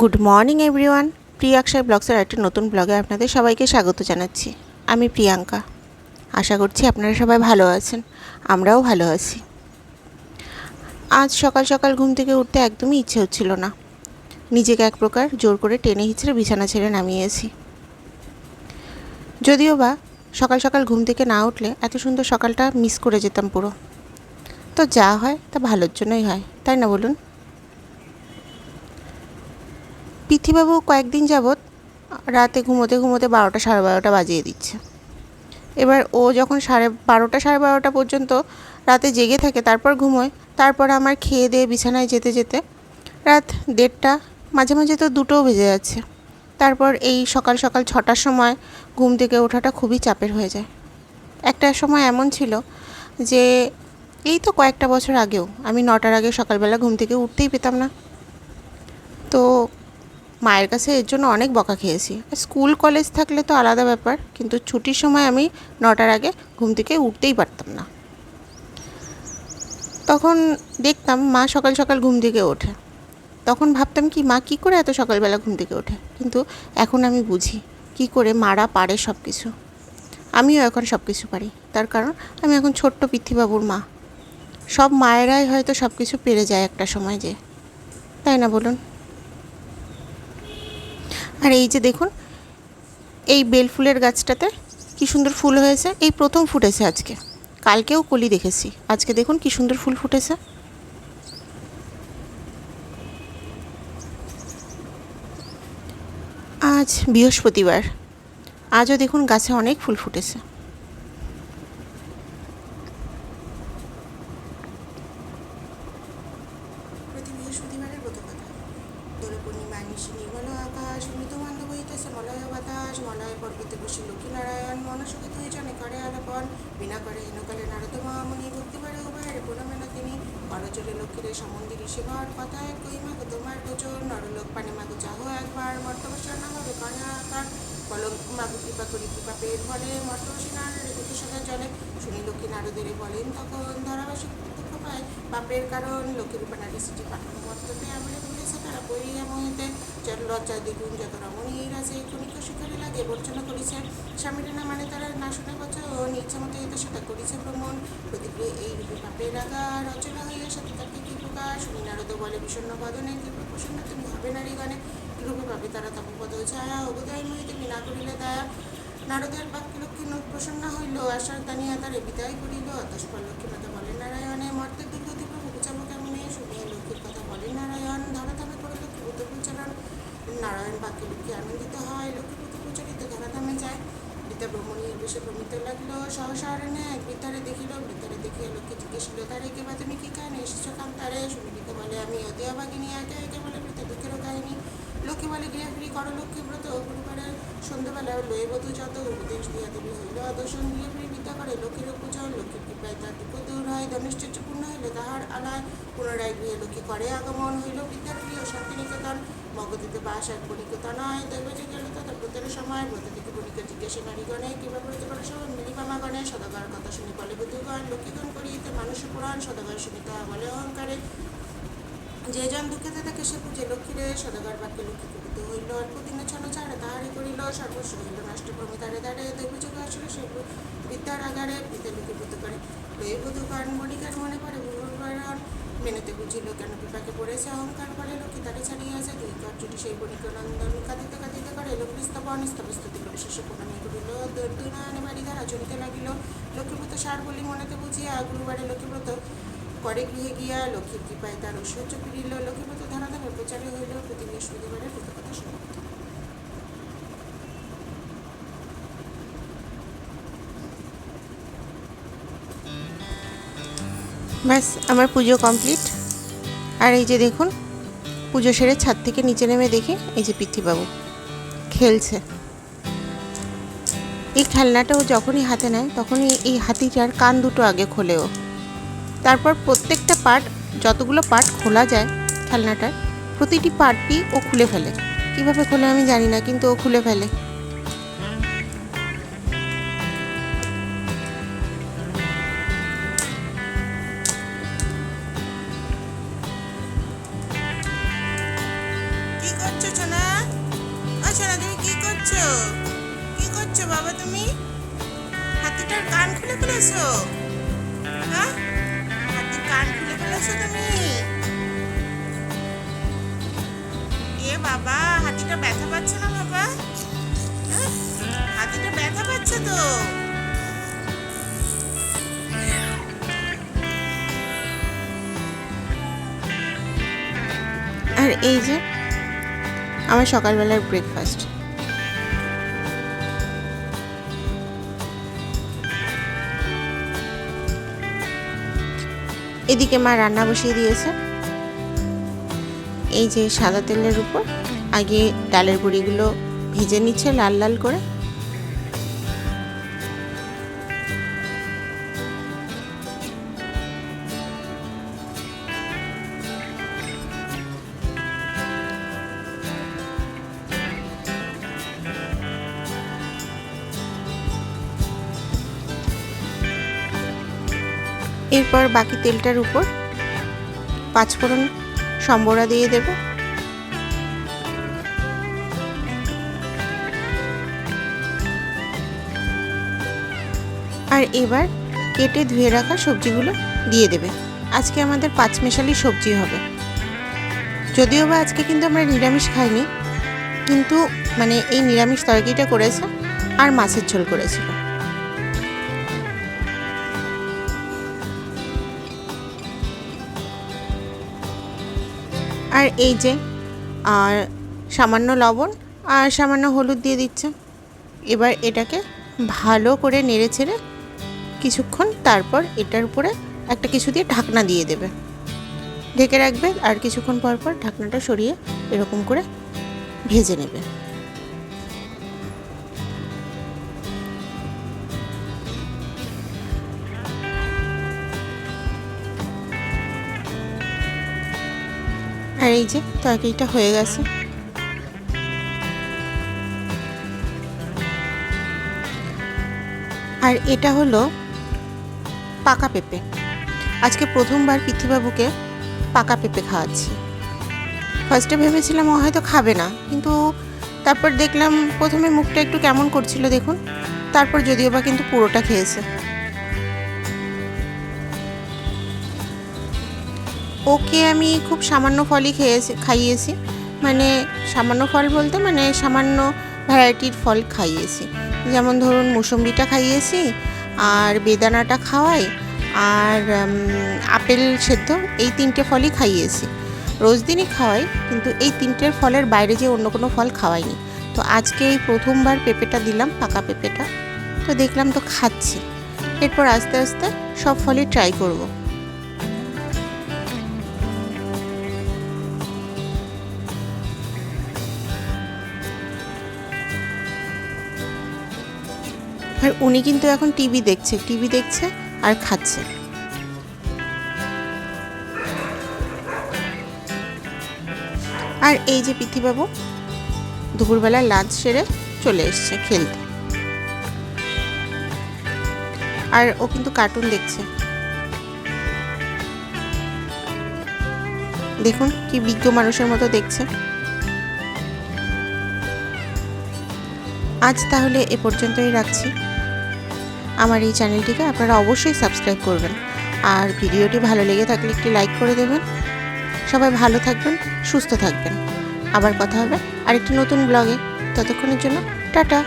Good morning everyone প্রিয়াক্ষায় ব্লগসের একটি নতুন ব্লগে আপনাদের সবাইকে স্বাগত জানাচ্ছি। আমি প্রিয়াঙ্কা। আশা করছি আপনারা সবাই ভালো আছেন। আমরাও ভালো আছি। আজ সকাল সকাল ঘুম থেকে উঠতে একদমই ইচ্ছে হচ্ছিল না। নিজেকে এক প্রকার জোর করে টেনে হিচড়ে বিছানা ছেড়ে নামিয়েছি। যদিও বা সকাল সকাল ঘুম থেকে না উঠলে এত সুন্দর সকালটা মিস করে যেতাম পুরো। তো যা হয় তা ভালোর জন্যই হয়, তাই না বলুন? পৃথিবাবু কয়েকদিন যাবৎ রাতে ঘুমোতে ঘুমোতে বারোটা সাড়ে বারোটা বাজিয়ে দিচ্ছে। এবার ও যখন সাড়ে বারোটা সাড়ে বারোটা পর্যন্ত রাতে জেগে থাকে, তারপর ঘুমোয়, তারপর আমার খেয়ে দিয়ে বিছানায় যেতে যেতে রাত দেড়টা, মাঝে মাঝে তো দুটোও বেজে যাচ্ছে। তারপর এই সকাল সকাল ছটার সময় ঘুম থেকে ওঠাটা খুবই চাপের হয়ে যায়। একটা সময় এমন ছিল যে এই তো কয়েকটা বছর আগেও আমি নটার আগে সকালবেলা ঘুম থেকে উঠতেই পেতাম না। তো মায়ের কাছে এর জন্য অনেক বকা খেয়েছি। স্কুল, কলেজ থাকলে তো আলাদা ব্যাপার, কিন্তু ছুটির সময় আমি নটার আগে ঘুম থেকে উঠতেই পারতাম না। তখন দেখতাম মা সকাল সকাল ঘুম থেকে ওঠে। তখন ভাবতাম কি, মা কী করে এত সকালবেলা ঘুম থেকে ওঠে? কিন্তু এখন আমি বুঝি, কী করে মারা পারে সব কিছু আমিও এখন সব কিছু পারি। তার কারণ আমি এখন ছোট্ট পৃথ্বীবাবুর মা। সব মায়েরাই হয়তো সব কিছু পেরে যায় একটা সময় যে। তাই না বলুন? আর এই যে দেখুন, এই বেল ফুলের গাছটাতে কি সুন্দর ফুল হয়েছে। এই প্রথম ফুটেছে আজকে। কালকেও কলি দেখেছি। আজকে দেখুন কি সুন্দর ফুল ফুটেছে। আজ বৃহস্পতিবার। আজও দেখুন গাছে অনেক ফুল ফুটেছে। মলয় বসে লক্ষ্মীনারায়ণ মনসুখে দুই জনে করে আলাপন বিনা করে হিনকালে নারদ মহামুনি ভক্তি পারে উভয়ের পুনমেনা তিনি। অরচলে লক্ষ্মীরে সমন্দির কথা কথায় কই মাগো তোমার গোচর নরলোক পানে মাগো চাহ একবার মর্তবসর না হবে কন্যা আকার কলঙ্ক মাগো কৃপা করি কৃপা পেট ফলে নারীর রেখে সদা জলে শুনি লক্ষ্মী নারদের বলেন, তখন ধরাবাসী দুঃখ পায়। পাপের কারণ লক্ষ্মীর উপর নারী সৃষ্টি পাঠানো মর্ততে আমরা বলেছে তারা বইয়া মোহিতে। লজ্জা দ্বিগুণ যত রমণীর আছে, ক্ষণিক শিকারে লাগে, বর্জনা করেছে। স্বামীর না মানে তারা না শুনে বচন ইচ্ছা মতো এতে সেটা করেছে ভ্রমণ। প্রতিক্রিয়া এই রূপে পাপের রাগা রচনা হইয়া সাথে তাকে কি প্রকাশ শুনি নারদ বলে, বিষণ্ণ বদনে কি প্রসন্ন তুমি হবে নারী পাবে তারা তপপদ ছায়া অবদায় মহিতে বিনা করিলে দয়া। নারদের বাক্য লক্ষ্মী নোট প্রসন্ন হইল, আশার দানিয়া তারে বিদায় করিল। তস্পর লক্ষ্মী মাতা বলে নারায়ণে মর্তের দুর্গতি প্রভু বুঝাবো কেমনে শুনিয়া লক্ষ্মীর কথা বলে নারায়ণ ধরাধামে করে লক্ষ্মী বুদ্ধ প্রচারণ। নারায়ণ বাক্যে লক্ষ্মী আনন্দিত হয়, লক্ষ্মী বুদ্ধ প্রচারিত ধরাধামে যায়। বৃদ্ধা ব্রহ্মণীর বেশে ভ্রমিতে লাগল সহসারণে এক বৃদ্ধারে দেখিল বৃদ্ধারে দেখিয়া লক্ষ্মী জিজ্ঞেসিল, তারে কে বা তুমি কি কারণে এসেছ কান্তারে শুনি বৃদ্ধ বলে আমি অতি অবাগিনী একে একে বলে বৃদ্ধা দুঃখেরও কাহিনী। লক্ষ্মী বলে গৃহাগৃহী করো লক্ষ্মী ব্রত গুরুবারের সন্ধ্যাবেলা লয়ে বধূ যত উপদেশ দিয়া দেবী হইল দর্শন গৃহগৃহী বিদ্যা করে লক্ষ্মীর পূজন লক্ষ্মীর কৃপায় তার দুঃখ দূর হয় ধনুশ্চর্য পূর্ণ হইলে তাহার আলায় পুনরায় গৃহে লক্ষ্মী করে। আগমন হইল বিদ্যার গৃহ শান্তিনিকেতন। মগদিতে বাস এক বণিকতা নয়, দৈব যে গেল তথা ব্রতের সময় ব্রত থেকে বণিকা জিজ্ঞাসা নারীগণে কিংবা ব্রত করে সব মিলিমামাগণে সদাগর কথা শুনি বলে বুদ্ধগণ লক্ষ্মীগণ করিতে মানুষ পুরাণ সদাগর শুনি তাহা বলে অহংকারে যে জন দুঃখেতে থাকে সে পুজে লক্ষ্মীরে সদাগর বাক্যে লক্ষ্মী করিতে হইল। অল্প দিনে ছল ছাড়ে তাহারই করিল, সর্বস্ব হইল নষ্ট প্রমি তারে দাঁড়ে দৈবযোগ আসলে সে বিদ্যার আগারে পিতা লক্ষ্মী পুত করে। লয়ে বধূ কারণ বণিকার মনে পড়ে ভূগোল মেনেতে বুঝিল কেন পিপাকে পড়েছে অহংকার করে লক্ষ্মী তারে আছে দুই কার্যটি সেই বণিক নন্দন কাঁদিতে কাঁদিতে করে লক্ষ্মী স্তবন স্তবস্তুতি করে শেষে প্রণামী করিল। দুই নয়নে বাড়ি দ্বারা চলিতে লাগিল। লক্ষ্মীব্রত সার বলি মনেতে বুঝিয়া গুরুবারে লক্ষ্মীব্রত পরে গৃহে গিয়া লক্ষ্মীর কৃপায় তার ঐশ্বর্য ফিরিল। লক্ষ্মীব্রত ধারাধামে প্রচারে হইল। প্রতি বৃহস্পতিবারের কথা সমাপ্ত ব্যাস, আমার পুজো কমপ্লিট। আর এই যে দেখুন, পুজো সেরে ছাদ থেকে নিচে নেমে দেখি এই যে পৃথ্বীবাবু খেলছে। এই খেলনাটা ও যখনই হাতে নেয়, তখনই এই হাতিটার কান দুটো আগে খোলেও তারপর প্রত্যেকটা পার্ট, যতগুলো পার্ট খোলা যায় খেলনাটার, প্রতিটি পার্টটি ও খুলে ফেলে। কীভাবে খোলে আমি জানি না, কিন্তু ও খুলে ফেলে। বাবা তুমি? হাতিটার কান খুলে ফেলেছো? হ্যাঁ? এ বাবা, হাতিটা ব্যথা পাচ্ছে না বাবা? হ্যাঁ? হাতিটা ব্যথা পাচ্ছে তো। আর এই যে, আমার সকালবেলার ব্রেকফাস্ট এদিকে মা রান্না বসিয়ে দিয়েছে। এই যে সাদা তেলের উপর, আগে ডালের বড়িগুলো ভেজে নিচ্ছে লাল লাল করে। এরপর বাকি তেলটার উপর পাঁচফোড়ন সম্বরা দিয়ে দেব। আর এবার কেটে ধুয়ে রাখা সবজিগুলো দিয়ে দেবে। আজকে আমাদের পাঁচমেশালি সবজি হবে। যদিও বা আজকে কিন্তু আমরা নিরামিষ খাইনি, কিন্তু মানে এই নিরামিষ তরকারিটা করেছে আর মাছের ঝোল করেছিল। আর এই যে, আর সামান্য লবণ আর সামান্য হলুদ দিয়ে দিচ্ছে। এবার এটাকে ভালো করে নেড়ে ছেড়ে কিছুক্ষণ তারপর এটার উপরে একটা কিছু দিয়ে ঢাকনা দিয়ে দেবে। ঢেকে রাখবে আর কিছুক্ষণ পর পর ঢাকনাটা সরিয়ে এরকম করে ভেজে নেবে। আর এই যে তরকারিটা হয়ে গেছে। আর এটা হলো পাকা পেঁপে। আজকে প্রথমবার পৃথিবাবুকে পাকা পেঁপে খাওয়াচ্ছি। ফার্স্টে ভেবেছিলাম ও হয়তো খাবে না, কিন্তু তারপর দেখলাম প্রথমে মুখটা একটু কেমন করছিল দেখুন, তারপর যদিও বা কিন্তু পুরোটা খেয়েছে। ওকে আমি খুব সামান্য ফলই খেয়েছি, খাইয়েছি। মানে সামান্য ফল বলতে মানে সামান্য ভ্যারাইটির ফল খাইয়েছি। যেমন ধরুন মুসম্বিটা খাইয়েছি, আর বেদানাটা খাওয়াই, আর আপেল সেদ্ধ, এই তিনটে ফলই খাইয়েছি। রোজ দিনই খাওয়াই, কিন্তু এই তিনটের ফলের বাইরে যে অন্য কোনো ফল খাওয়াইনি। তো আজকে এই প্রথমবার পেঁপেটা দিলাম, পাকা পেঁপেটা। তো দেখলাম তো খাচ্ছি। এরপর আস্তে আস্তে সব ফলই ট্রাই করব। আর উনি কিন্তু এখন টিভি দেখছে টিভি দেখছে আর খাচ্ছে। আর এই যে পৃথিবাবু, দুপুরবেলা লাঞ্চ সেরে চলে এসছে খেলতে। আর ও কিন্তু কার্টুন দেখছে। দেখুন কি বিজ্ঞ মানুষের মতো দেখছে। আজ তাহলে এ পর্যন্তই রাখছি। আমার এই চ্যানেলটিকে আপনারা অবশ্যই সাবস্ক্রাইব করবেন। আর ভিডিওটি ভালো লেগে থাকলে একটি লাইক করে দেবেন। সবাই ভালো থাকবেন, সুস্থ থাকবেন। আবার কথা হবে আরেকটি নতুন ব্লগে। ততক্ষণের জন্য টাটা।